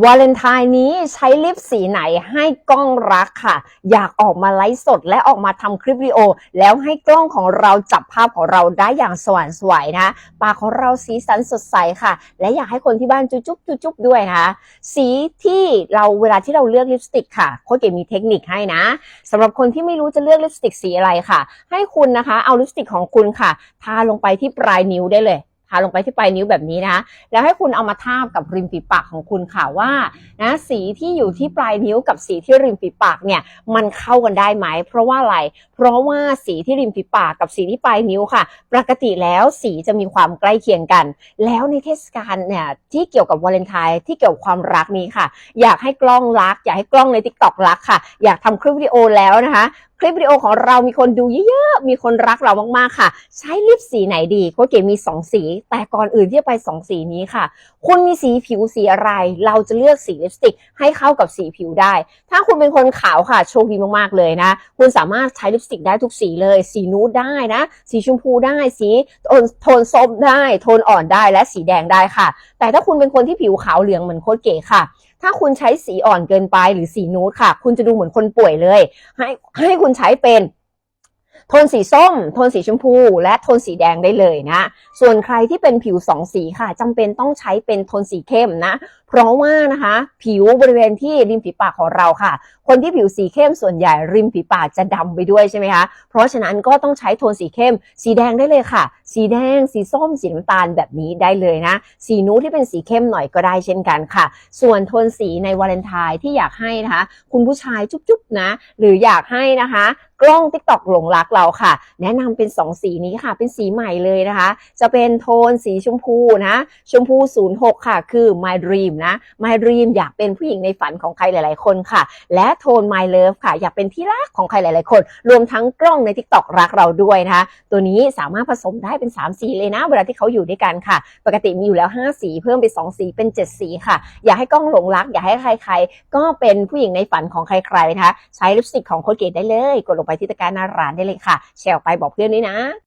วาเลนไทน์นี้ใช้ลิปสีไหนให้กล้องรักค่ะ อยากออกมาไลฟ์สดและออกมาทำคลิปวิดีโอ แล้วให้กล้องของเราจับภาพของเราได้อย่างสว่างสวยนะปากของเราสีสันสดใสค่ะ และอยากให้คนที่บ้านจุ๊บจุ๊บจุ๊บจุ๊บด้วยนะสีที่เราเวลาที่เราเลือกลิปสติกค่ะโค้ชเก๋มีเทคนิคให้นะสำหรับคนที่ไม่รู้จะเลือกลิปสติกสีอะไรค่ะ ให้คุณนะคะ เอาลิปสติกของคุณค่ะ ทาลงไปที่ปลายนิ้วได้เลย ทาลงไปที่ปลายนิ้วแบบนี้นะแล้วให้คุณเอามาทาบกับริมฝีปากของคุณค่ะว่านะสีที่อยู่ที่ปลายนิ้วกับสีที่ริมฝีปากเนี่ยมันเข้ากันได้ไหม เพราะว่าอะไร เพราะว่าสีที่ริมฝีปากกับสีที่ปลายนิ้วค่ะ ปกติแล้วสีจะมีความใกล้เคียงกัน แล้วในเทศกาลเนี่ยที่เกี่ยวกับวาเลนไทน์ที่เกี่ยวกับความรักนี้ค่ะ อยากให้กล้องรัก อยากให้กล้องในทิกตอกรักค่ะ อยากทำคลิปวิดีโอแล้วนะคะ ลิปวิดีโอของเรามีคนดูเยอะๆ มีคนรักเรามากๆค่ะ ใช้ลิปสีไหนดีโค้ชเก๋มี 2 สี แต่ก่อนอื่นที่จะไป 2 สีนี้ค่ะ คุณมีสีผิวสีอะไร เราจะเลือกสีลิปสติกให้เข้ากับสีผิวได้ ถ้าคุณเป็นคนขาวค่ะโชคดีมากๆเลยนะ คุณสามารถใช้ลิปสติกได้ทุกสีเลย สีนูดได้นะ สีชมพูได้ สีโทนโทนส้มได้ โทนอ่อนได้ และสีแดงได้ค่ะ แต่ถ้าคุณเป็นคนที่ผิวขาวเหลืองเหมือนโค้ชเก๋ค่ะ ถ้าคุณใช้สีอ่อนเกินไปหรือสีนูดค่ะ คุณจะดูเหมือนคนป่วยเลย ให้ให้คุณใช้เป็นโทนสีส้ม โทนสีชมพู และโทนสีแดงได้เลยนะ ส่วนใครที่เป็นผิวสองสีค่ะจำเป็นต้องใช้เป็นโทนสีเข้มนะ เพราะว่านะคะ ผิวบริเวณที่ริมฝีปากของเราค่ะ คนที่ผิวสีเข้มส่วนใหญ่ริมฝีปากจะดำไปด้วยใช่ไหมคะ เพราะฉะนั้นก็ต้องใช้โทนสีเข้ม สีแดงได้เลยค่ะ สีแดง สีส้ม สีน้ำตาลแบบนี้ได้เลยนะ สีนูดที่เป็นสีเข้มหน่อยก็ได้เช่นกันค่ะ ส่วนโทนสีในวาเลนไทน์ที่อยากให้นะคะ คุณผู้ชายจุ๊บๆนะ หรืออยากให้นะคะกล้อง t ิ k t o k หลงรักเราค่ะ แนะนำเป็น 2 สีนี้ค่ะ เป็นสีใหม่เลยนะคะ จะเป็นโทนสีชมพูนะ ชมพู 06 ค่ะ คือ My Dream นะ My Dream อยากเป็นผู้หญิงในฝันของใครหลาย ๆ คนค่ะ และโทน My Love ค่ะ อยากเป็นที่รักของใครหลาย ๆ คน รวมทั้งกล้องใน TikTok รักเราด้วยนะคะตัวนี้สามารถผสมได้เป็น 3 สีเลยนะเวลาที่เขาอยู่ด้วยกันค่ะ ปกติมีอยู่แล้ว 5 สี เพิ่มไป 2 สีเป็น 7 สีค่ะ อยากให้กล้องหลงรัก อยากให้ใคร ๆ ก็เป็นผู้หญิงในฝันของใคร ๆ นะคะ ใช้ลิปสติกของโคเกตได้เลย กดลงไปที่ตะกร้าหน้าร้านได้เลยค่ะ แชร์ออกไปบอกเพื่อนด้วยนะ